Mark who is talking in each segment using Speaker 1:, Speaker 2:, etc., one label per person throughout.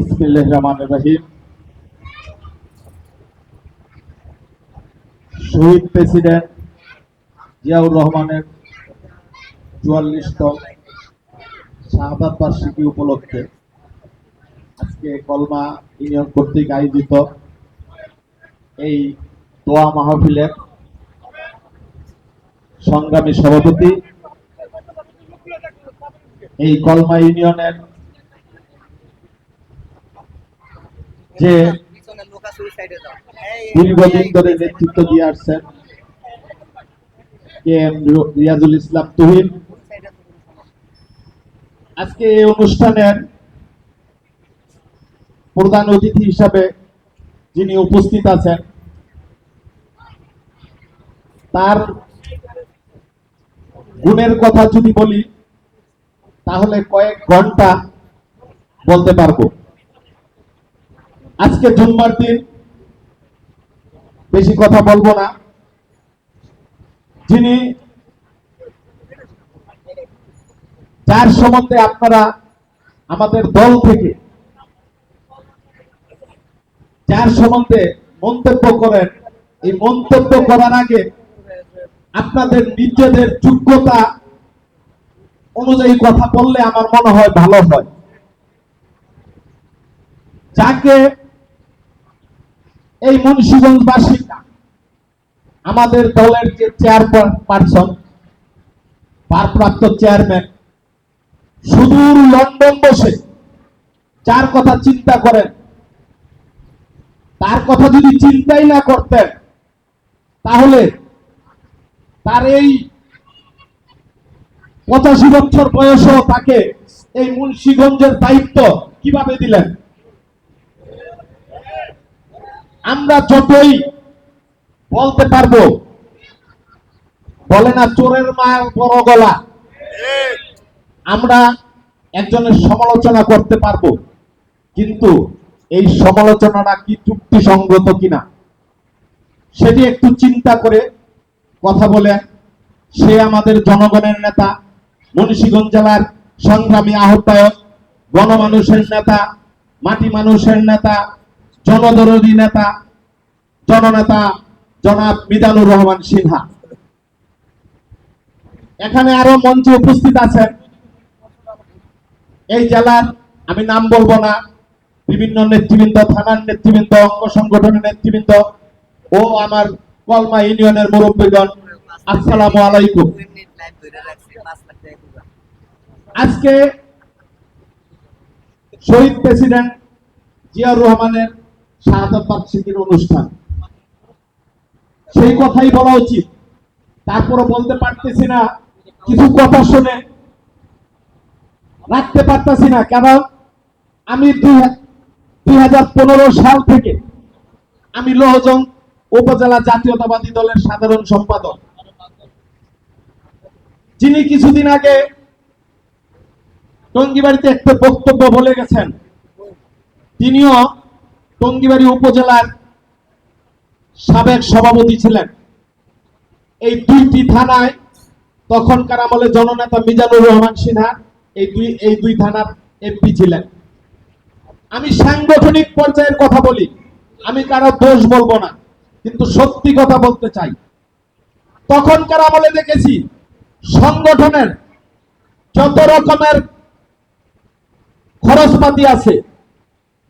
Speaker 1: বিসমিল্লাহ রহমান রহিম। শহীদ প্রেসিডেন্ট জিয়াউর রহমানের চুয়াল্লিশতম বার্ষিকী উপলক্ষে আজকে কলমা ইউনিয়ন কর্তৃক আয়োজিত এই দোয়া মাহফিলের সংগ্রামী সভাপতি এই কলমা ইউনিয়নের যে দীর্ঘদিন ধরে নেতৃত্ব দিয়ে আসছেন কে এম রিয়াজুল ইসলাম তুহিন। আজকে এই অনুষ্ঠানের প্রধান অতিথি হিসাবে যিনি উপস্থিত আছেন, তার গুণের কথা যদি বলি, তাহলে কয়েক ঘণ্টা বলতে পারব আজকে জুম্মার দিন, বেশি কথা বলব না। যিনি যার সম্বন্ধে আপনারা আমাদের দল থেকে যার সম্বন্ধে মন্তব্য করেন, এই মন্তব্য করার আগে আপনাদের নিজেদের যোগ্যতা অনুযায়ী কথা বললে আমার মনে হয় ভালো হয়। যাকে এই মুন্সিগঞ্জবাসী আমাদের দলের যে চেয়ারপারসন ভারপ্রাপ্ত চেয়ারম্যান, সুদূর লন্ডন বসে যার কথা চিন্তা করেন, তার কথা যদি চিন্তাই না করতেন, তাহলে তার এই পঁচাশি বছর বয়সেও তাকে এই মুন্সিগঞ্জের দায়িত্ব কীভাবে দিলেন? আমরা যতই বলতে পারব, বলে না চোরের মার বড় গলা। আমরা একজনের সমালোচনা করতে পারব, কিন্তু এই সমালোচনাটা কি চুক্তি যুক্তিসঙ্গত কিনা সেটি একটু চিন্তা করে কথা বলে। সে আমাদের জনগণের নেতা, মুন্সিগঞ্জ জেলার সংগ্রামী আহ্বায়ক, গণমানুষের নেতা, মাটি মানুষের নেতা জনদরদী নেতা, জননেতা জনাব মিজানুর রহমান সিনহা এখানে আরও মঞ্চে উপস্থিত আছেন এই জেলার, আমি নাম বলব না, বিভিন্ন নেতৃবৃন্দ, থানার নেতৃবৃন্দ, অঙ্গ সংগঠনের নেতৃবৃন্দ ও আমার কলমা ইউনিয়নের মুরব্বীগণ, আসসালামু আলাইকুম। আজকে শহীদ প্রেসিডেন্ট জিয়াউর রহমানের অনুষ্ঠান। সেই কথাই বলা উচিত। তারপরে বলতে পারতেছি না, কিছু কথা শুনে রাখতে পারতেছি না, কারণ আমি দুই হাজার পনেরো সাল থেকে আমি লোহজং উপজেলা জাতীয়তাবাদী দলের সাধারণ সম্পাদক। যিনি কিছুদিন আগে টঙ্গিবাড়িতে একটা বক্তব্য বলে গেছেন। তিনিও টঙ্গিবাড়ি উপজেলার সাবেক সভাপতি ছিলেন। এই দুইটি থানায় তখনকার আমলে জননেতা মিজানুর রহমান সিনহা, এই দুই এই দুই থানার এমপি ছিলেন। আমি সাংগঠনিক পর্যায়ের কথা বলি, আমি কারও দোষ বলব না, কিন্তু সত্যি কথা বলতে চাই। তখনকার আমলে দেখেছি, সংগঠনের যত রকমের খরচপাতি আছে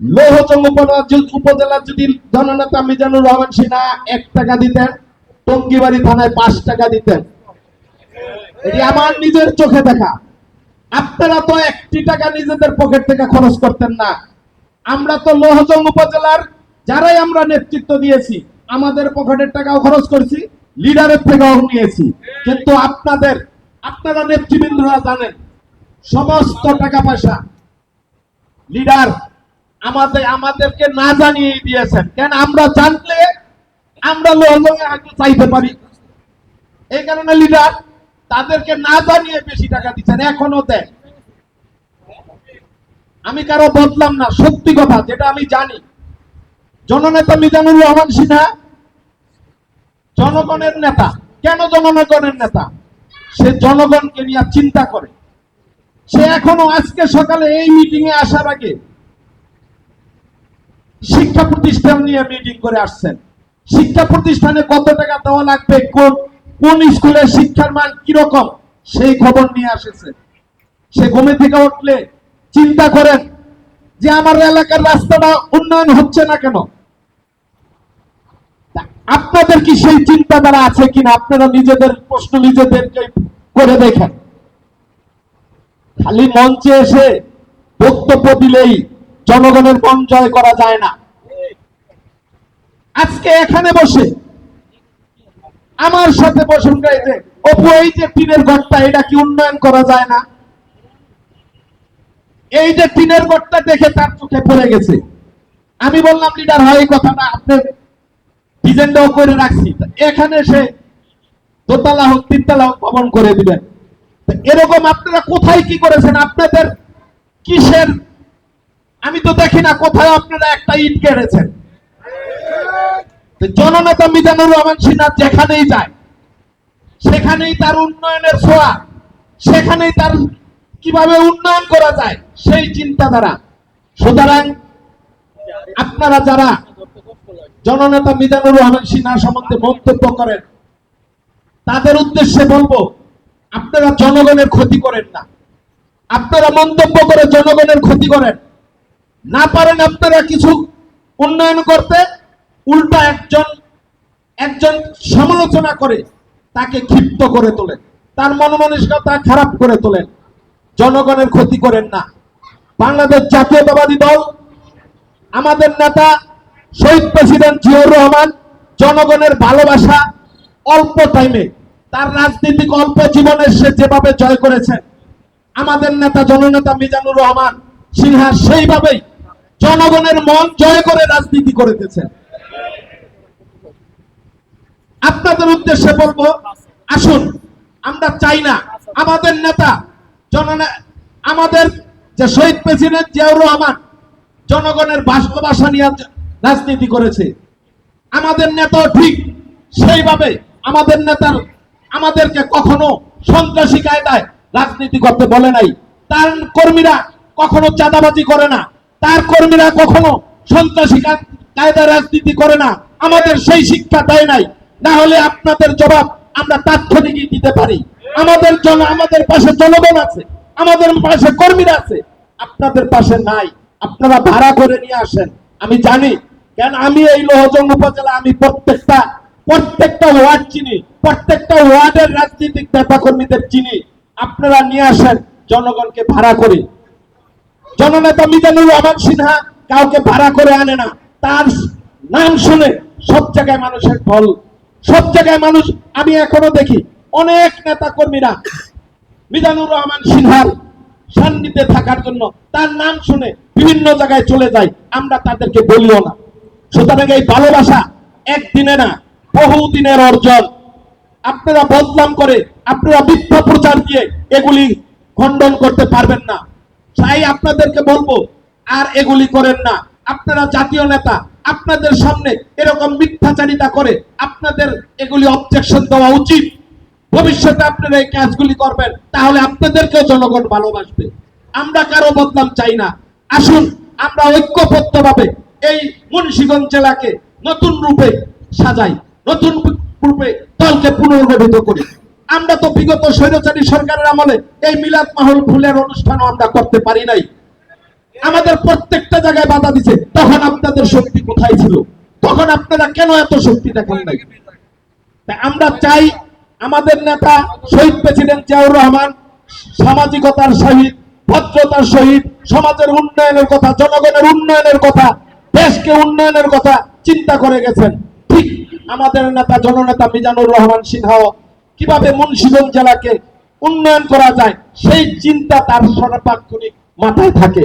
Speaker 1: লৌহজং উপজেলা উপজেলার যদি জননেতা মিজানুর রহমান সিনহা এক টাকা দিতেন, টঙ্গিবাড়ি থানায় পাঁচ টাকা দিতেন। এটি আমার নিজের চোখে দেখা। আপনারা তো একটি টাকা নিজেদের পকেট থেকে খরচ করতেন না। আমরা তো লোহজং উপজেলার যারাই আমরা নেতৃত্ব দিয়েছি, আমাদের পকেটের টাকাও খরচ করেছি, লিডারের থেকেও নিয়েছি। কিন্তু আপনাদের, আপনারা নেতৃবৃন্দরা জানেন, সমস্ত টাকা পয়সা লিডার আমাদের আমাদেরকে না জানিয়ে দিয়েছেন। কেন আমরা জানলে আমরা হয়তো চাইতে পারি। এই কারণে লিডার তাদেরকে না জানিয়ে বেশি টাকা দিচ্ছেন। এখনও দেয় আমি কারও বদলাম না, সত্যি কথা, যেটা আমি জানি। জননেতা মিজানুর রহমান সিনহা, জনগণের নেতা। কেন জনগণের নেতা? সে জনগণকে নিয়ে চিন্তা করে। সে এখনও আজকে সকালে এই মিটিং এ আসার আগে প্রতিষ্ঠান নিয়ে মিটিং করে আসছেন। শিক্ষা প্রতিষ্ঠানে কত টাকা দেওয়া লাগবে? কোন কোন স্কুলের শিক্ষার মান কীরকম? সেই খবর নিয়ে আসেছে। সে ঘুমে থেকে উঠলে চিন্তা করেন যে আমার এলাকার রাস্তাটা উন্নয়ন হচ্ছে না কেন? আপনাদের কি সেই চিন্তাধারা আছে কিনা? আপনারা নিজেদের প্রশ্ন নিজেদেরকে করে দেখেন। খালি মঞ্চে এসে বক্তব্য দিলেই জনগণের মন জয় করা যায় না। আজকে এখানে বসে আমার সাথে বসুন যে, অপু, এই যে টিনের ঘরটা এটা কি উন্নয়ন করা যায় না? এই যে টিনের ঘরটা দেখে তার চোখে পড়ে গেছে। আমি বললাম, লিডার, হয় কথাটা আপনার ডিজাইনটাও করে রাখছি। এখানে সে দোতলা হোক, তিনতলা হোক, ভবন করে দিবেন। এরকম আপনারা কোথায় কি করেছেন? আপনাদের কিসের আমি তো দেখি না কোথায় আপনারা একটা ইট কেড়েছেন। জননেতা মিজানুর রহমান সিনহা যেখানেই যায়, সেখানেই তার উন্নয়নের ছোঁয়া, সেখানেই তার কীভাবে উন্নয়ন করা যায়, সেই চিন্তাধারা। সুতরাং আপনারা যারা জননেতা মিজানুর রহমান সিনহা সম্বন্ধে মন্তব্য করেন, তাদের উদ্দেশ্যে বলব, আপনারা জনগণের ক্ষতি করেন না। আপনারা মন্তব্য করে জনগণের ক্ষতি করেন। না পারেন আপনারা কিছু উন্নয়ন করতে, উল্টা একজন একজন সমালোচনা করে তাকে ক্ষিপ্ত করে তোলেন। তার মনোমানসিকতা খারাপ করে তোলেন। জনগণের ক্ষতি করেন না। বাংলাদেশ জাতীয়তাবাদী দল, আমাদের নেতা শহীদ প্রেসিডেন্ট জিয়াউর রহমান, জনগণের ভালোবাসা অল্প টাইমে তার রাজনৈতিক অল্প জীবনে সে যেভাবে জয় করেছেন, আমাদের নেতা, জননেতা মিজানুর রহমান সিনহা সেইভাবেই জনগণের মন জয় করে রাজনীতি করেতেছেন আপনাদের উদ্দেশ্যে বলব, আসুন, আমরা চাই না, আমাদের নেতা, জননে, আমাদের যে শহীদ প্রেসিডেন্ট জিয়াউর রহমান জনগণের ভালোবাসা নিয়ে রাজনীতি করেছে। আমাদের নেতাও ঠিক সেইভাবে আমাদের নেতার, আমাদেরকে কখনো সন্ত্রাসী কায়দায় রাজনীতি করতে বলে নাই। তার কর্মীরা কখনো চাঁদাবাজি করে না। তার কর্মীরা কখনো সন্ত্রাসী কা- কায়দায় রাজনীতি করে না। আমাদের সেই শিক্ষা দেয় নাই। না হলে আপনাদের জবাব আমরা তাৎক্ষণিকই দিতে পারি। আমাদের জন আমাদের পাশে জনগণ আছে। আমাদের পাশে কর্মীরা আছে। আপনাদের পাশে নাই। আপনারা ভাড়া করে নিয়ে আসেন। আমি জানি, কেন আমি এই লোহজং উপজেলা, আমি প্রত্যেকটা প্রত্যেকটা ওয়ার্ড চিনি, প্রত্যেকটা ওয়ার্ডের রাজনৈতিক নেতা কর্মীদের চিনি। আপনারা নিয়ে আসেন, জনগণকে ভাড়া করে। জননেতা মিজানুর রহমান সিনহা কাউকে ভাড়া করে আনে না। তার নাম শুনে সব জায়গায় মানুষের ফল সব জায়গায় মানুষ, আমি এখনও দেখি অনেক নেতা কর্মীরা মিজানুর রহমান সিনহার সান্নিধ্যে থাকার জন্য তার নাম শুনে বিভিন্ন জায়গায় চলে যায়। আমরা তাদেরকে বলিও না। সুতরাং এই ভালোবাসা একদিনে না বহুদিনের অর্জন। আপনারা বদনাম করে, আপনারা মিথ্যা প্রচার দিয়ে এগুলি খণ্ডন করতে পারবেন না। তাই আপনাদেরকে বলব, আর এগুলি করেন না। আপনারা জাতীয় নেতা, আপনাদের সামনে এরকম মিথ্যাচারিতা করে আপনাদের এগুলি অবজেকশন দেওয়া উচিত। ভবিষ্যতে আপনারা এই কাজগুলি করবেন, তাহলে আপনাদেরকেও জনগণ ভালোবাসবে। আমরা কারও বদনাম চাই না। আসুন, আমরা ঐক্যবদ্ধভাবে এই মুন্সিগঞ্জ জেলাকে নতুন রূপে সাজাই, নতুন রূপে দলকে পুনর্গঠিত করি। আমরা তো বিগত স্বৈরাচারী সরকারের আমলে এই মিলাদ মাহল ফুলের অনুষ্ঠানও আমরা করতে পারি নাই। আমাদের প্রত্যেকটা জায়গায় বাধা দিছে, তখন আপনাদের শক্তি কোথায় ছিল? তখন আপনারা কেন এত শক্তি দেখান নাই? আমরা চাই আমাদের নেতা শহীদ প্রেসিডেন্ট জিয়াউর রহমান, সামাজিকতার সহিত, ভদ্রতার সহিত, সমাজের উন্নয়নের কথা, জনগণের উন্নয়নের কথা, দেশকে উন্নয়নের কথা চিন্তা করে গেছেন। ঠিক আমাদের নেতা, জননেতা মিজানুর রহমান সিনহাও কীভাবে মুন্সিগঞ্জ জেলাকে উন্নয়ন করা যায়, সেই চিন্তা তার সর্বাক্ষণিক মাথায় থাকে।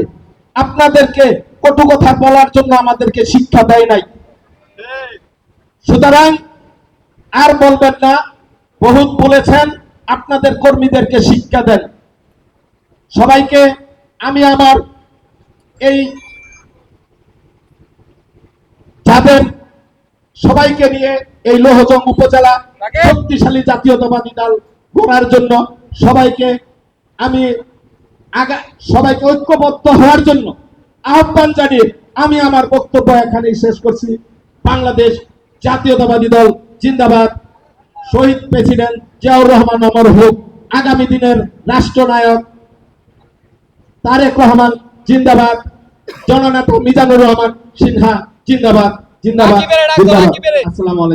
Speaker 1: আপনাদেরকে কটু কথা বলার জন্য আমাদেরকে শিক্ষা দেয় নাই। সুতরাং আর বলবেন না, বহুত বলেছেন, আপনাদের কর্মীদেরকে শিক্ষা দেন। সবাইকে আমি আমার এই যাদের সবাইকে নিয়ে এই লোহজং উপজেলা শক্তিশালী জাতীয়তাবাদী দল গড়ার জন্য সবাইকে আমি আগা সবাইকে ঐক্যবদ্ধ হওয়ার জন্য আহ্বান জানিয়ে আমি আমার বক্তব্য এখানেই শেষ করছি। বাংলাদেশ জাতীয়তাবাদী দল জিন্দাবাদ। শহীদ প্রেসিডেন্ট জিয়াউর রহমান অমর হোক আগামী দিনের রাষ্ট্রনায়ক তারেক রহমান জিন্দাবাদ। জননেতা মিজানুর রহমান সিনহা জিন্দাবাদ। জিন্দাবাদ। আসসালামু আলাইকুম।